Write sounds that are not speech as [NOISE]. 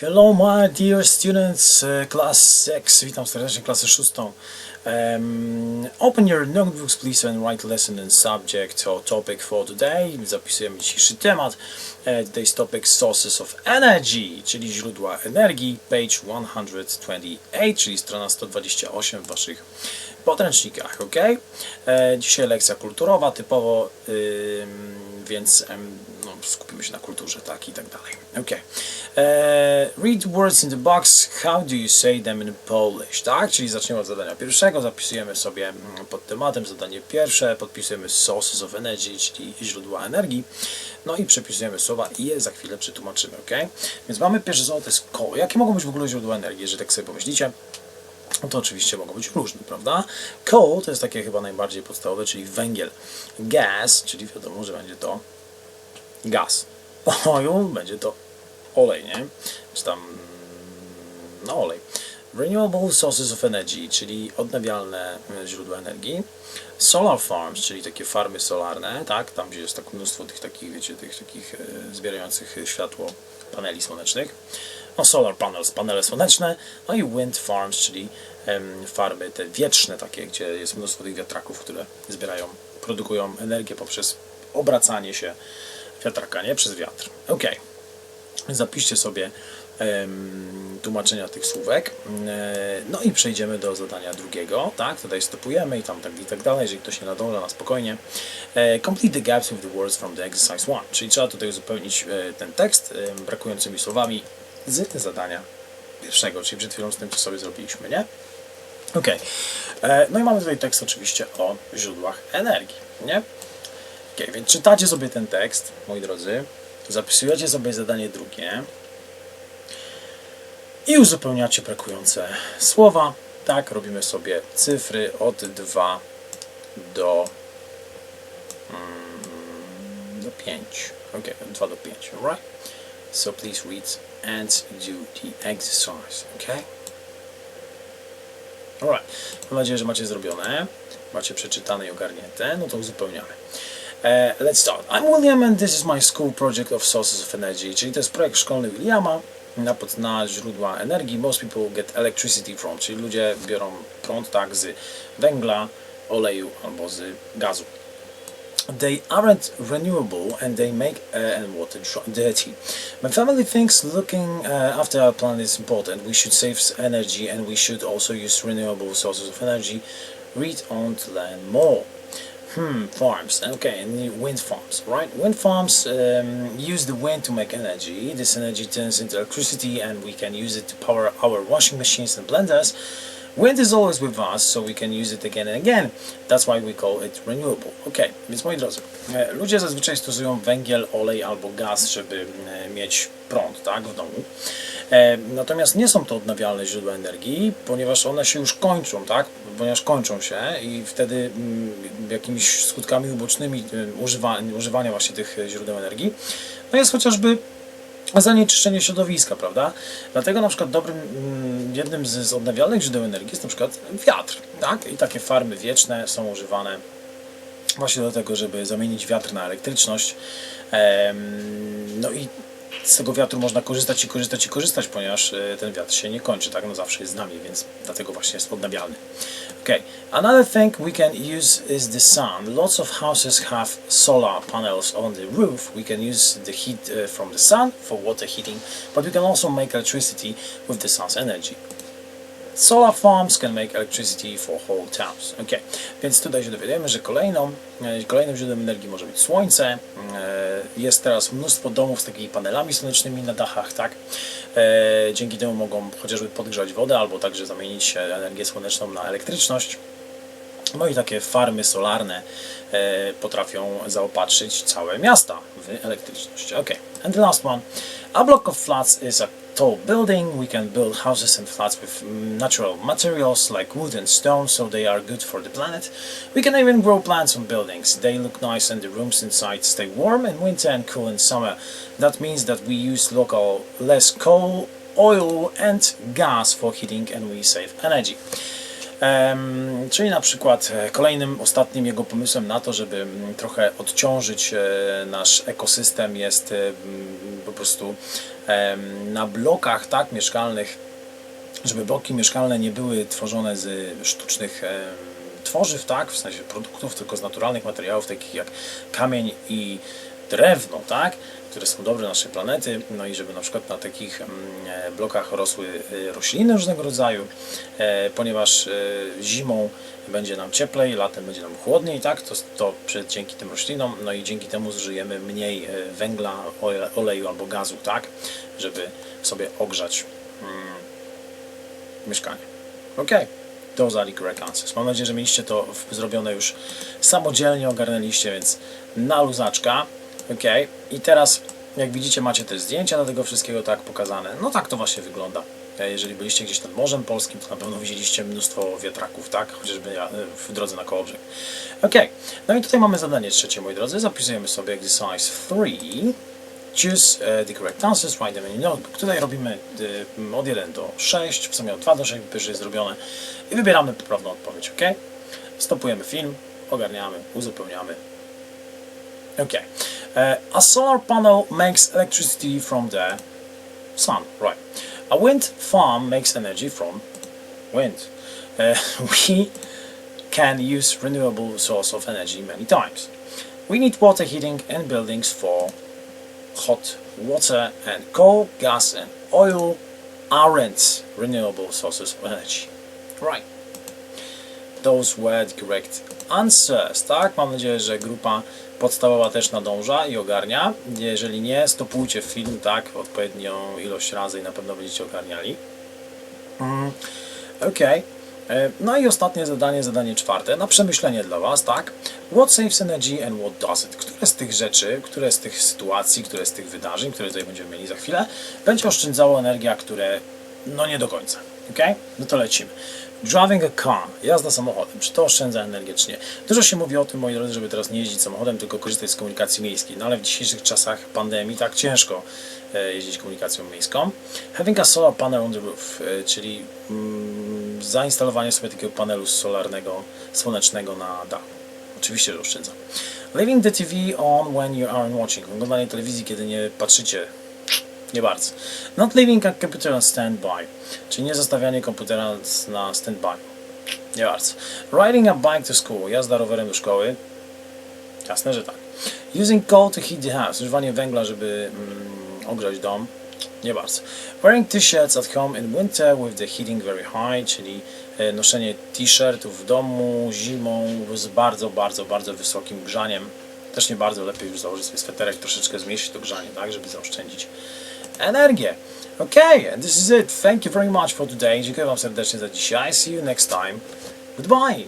Hello my dear students, class 6, witam serdecznie klasę 6. Um, open your notebooks please and write lesson and subject or topic for today. Zapisujemy dzisiejszy temat. Uh, today's topic sources of energy, czyli źródła energii, page 128, czyli strona 128 w waszych podręcznikach, ok? E, dzisiaj lekcja kulturowa typowo, ym, więc no, skupimy się na kulturze, tak i tak dalej. Ok. E, read words in the box. How do you say them in Polish? Tak, czyli zaczniemy od zadania pierwszego. Zapisujemy sobie mm, pod tematem zadanie pierwsze. Podpisujemy sources of energy, czyli źródła energii. No i przepisujemy słowa i je za chwilę przetłumaczymy, ok? Więc mamy pierwsze słowo, to jest koło. Jakie mogą być w ogóle źródła energii, jeżeli tak sobie pomyślicie? No to oczywiście mogą być różne, prawda? Coal to jest takie chyba najbardziej podstawowe, czyli węgiel. Gas, czyli wiadomo, że będzie to gaz. Oil będzie to olej, nie? Czy tam, no olej. Renewable sources of energy, czyli odnawialne e, źródła energii. Solar farms, czyli takie farmy solarne, tak? Tam gdzie jest tak mnóstwo tych takich, wiecie, tych takich e, zbierających światło paneli słonecznych. No solar panels, panele słoneczne. No i wind farms, czyli farmy te wietrzne takie, gdzie jest mnóstwo tych wiatraków, które zbierają, produkują energię poprzez obracanie się wiatraka, nie? Przez wiatr. Ok. Zapiszcie sobie tłumaczenia tych słówek. E, No i przejdziemy do zadania drugiego, tak? Tutaj stopujemy i tam tak i tak dalej, jeżeli ktoś nie nadąża na spokojnie. E, Complete the gaps with the words from the exercise one, czyli trzeba tutaj uzupełnić e, ten tekst brakującymi słowami z zadania pierwszego, czyli przed chwilą z tym, co sobie zrobiliśmy, nie? Ok. No i mamy tutaj tekst oczywiście o źródłach energii, nie? Ok, więc czytacie sobie ten tekst, moi drodzy, zapisujecie sobie zadanie drugie i uzupełniacie brakujące słowa. Tak, robimy sobie cyfry od 2 do, mm, do 5. Ok, od 2 do 5, alright? So please read and do the exercise, ok? Alright, mam nadzieję, że macie zrobione, macie przeczytane i ogarnięte, no to uzupełniamy. E, let's start. I'm William and this is my school project of sources of energy, czyli to jest projekt szkolny Williama na, na źródła energii. Most people get electricity from, czyli ludzie biorą prąd tak z węgla, oleju albo z gazu. They aren't renewable and they make air and water dirty. My family thinks looking uh, after our planet is important. We should save energy and we should also use renewable sources of energy. Read on to learn more. Hmm, farms. Okay, and wind farms, right? Wind farms um, use the wind to make energy. This energy turns into electricity, and we can use it to power our washing machines and blenders. Wind is always with us, so we can use it again and again. That's why we call it renewable. Ok, więc moi drodzy, e, ludzie zazwyczaj stosują węgiel, olej albo gaz, żeby e, mieć prąd, tak, w domu. E, Natomiast nie są to odnawialne źródła energii, ponieważ one się już kończą, tak? Ponieważ kończą się i wtedy mm, jakimiś skutkami ubocznymi używa, używania właśnie tych e, źródeł energii, no jest chociażby zanieczyszczenie środowiska, prawda? Dlatego na przykład dobrym, mm, jednym z, odnawialnych źródeł energii jest na przykład wiatr, tak? I takie farmy wieczne są używane właśnie do tego, żeby zamienić wiatr na elektryczność. No i z tego wiatru można korzystać i korzystać i korzystać, ponieważ e, ten wiatr się nie kończy, tak? No zawsze jest z nami, więc dlatego właśnie jest odnawialny. Okay. Another thing we can use is the sun. Lots of houses have solar panels on the roof. We can use the heat uh, from the sun for water heating, but we can also make electricity with the sun's energy. Solar farms can make electricity for whole towns. Ok, więc tutaj się dowiadujemy, że kolejną, e, kolejnym źródłem energii może być słońce. E, Jest teraz mnóstwo domów z takimi panelami słonecznymi na dachach, tak? E, Dzięki temu mogą chociażby podgrzać wodę albo także zamienić energię słoneczną na elektryczność. No i takie farmy solarne potrafią zaopatrzyć całe miasta w elektryczność. Ok, and the last one. A block of flats is a tall building. We can build houses and flats with natural materials like wood and stone, so they are good for the planet. We can even grow plants on buildings. They look nice and the rooms inside stay warm in winter and cool in summer. That means that we use local less coal, oil and gas for heating and we save energy. Czyli na przykład e, kolejnym, ostatnim jego pomysłem na to, żeby mm, trochę odciążyć e, nasz ekosystem jest e, mm, po prostu na blokach tak mieszkalnych żeby bloki mieszkalne nie były tworzone z sztucznych tworzyw, tak, w sensie produktów, tylko z naturalnych materiałów, takich jak kamień i drewno, tak, które są dobre dla naszej planety, no i żeby na przykład na takich mm, e, blokach rosły e, rośliny różnego rodzaju, e, ponieważ zimą będzie nam cieplej, latem będzie nam chłodniej, tak, to, to dzięki tym roślinom, no i dzięki temu zużyjemy mniej węgla, ole- oleju albo gazu, tak, żeby sobie ogrzać mieszkanie. Ok, those are the correct answers. Mam nadzieję, że mieliście to zrobione już samodzielnie, ogarnęliście, więc na luzaczka. Ok, i teraz jak widzicie macie te zdjęcia do tego wszystkiego tak pokazane. No tak to właśnie wygląda. E, Jeżeli byliście gdzieś nad Morzem Polskim, to na pewno widzieliście mnóstwo wiatraków, tak? Chociażby ja- w drodze na Kołobrzeg. Ok, no i tutaj mamy zadanie trzecie, moi drodzy. Zapisujemy sobie exercise 3. Choose e, the correct answers, write them in your notebook. Tutaj robimy e, od 1 do 6, w sumie od 2 do 6, pierwsze jest zrobione i wybieramy poprawną odpowiedź, ok? Stopujemy film, ogarniamy, uzupełniamy. Ok. E, a solar panel makes electricity from the sun, right. A wind farm makes energy from wind. Uh, [LAUGHS] we can use renewable source of energy many times. We need water heating and buildings for hot water and coal, gas and oil aren't renewable sources of energy. Right. Those were correct answers, tak? Mam nadzieję, że grupa podstawowa też nadąża i ogarnia. Jeżeli nie, stopujcie film, tak? Odpowiednią ilość razy i na pewno będziecie ogarniali. Mm, Okej. E, No i ostatnie zadanie, zadanie czwarte, na przemyślenie dla Was, tak? What saves energy and what doesn't? Które z tych rzeczy, które z tych sytuacji, które z tych wydarzeń, które tutaj będziemy mieli za chwilę, będzie oszczędzało energię, które no nie do końca. Ok? No to lecimy. Driving a car, jazda samochodem, czy to oszczędza energię, czy nie? Dużo się mówi o tym, moi drodzy, żeby teraz nie jeździć samochodem, tylko korzystać z komunikacji miejskiej. No ale w dzisiejszych czasach pandemii tak ciężko e, jeździć komunikacją miejską. Having a solar panel on the roof, e, czyli mm, zainstalowanie sobie takiego panelu solarnego, słonecznego na dachu. Oczywiście, że oszczędza. Leaving the TV on when you aren't watching. Oglądanie telewizji, kiedy nie patrzycie. Nie bardzo. Not leaving a computer on standby. Czyli nie zostawianie komputera na standby. Nie bardzo. Riding a bike to school. Jazda rowerem do szkoły. Jasne, że tak. Using coal to heat the house. Używanie węgla, żeby mm, ogrzać dom. Nie bardzo. Wearing t-shirts at home in winter with the heating very high, czyli e, noszenie t-shirtów w domu zimą z bardzo, bardzo, bardzo wysokim grzaniem. Też nie bardzo, lepiej już założyć sobie sweterek, troszeczkę zmniejszyć to grzanie, tak, żeby zaoszczędzić energię. Okay, and this is it. Thank you very much for today. Dziękuję Wam serdecznie za dzisiaj. See you next time. Goodbye.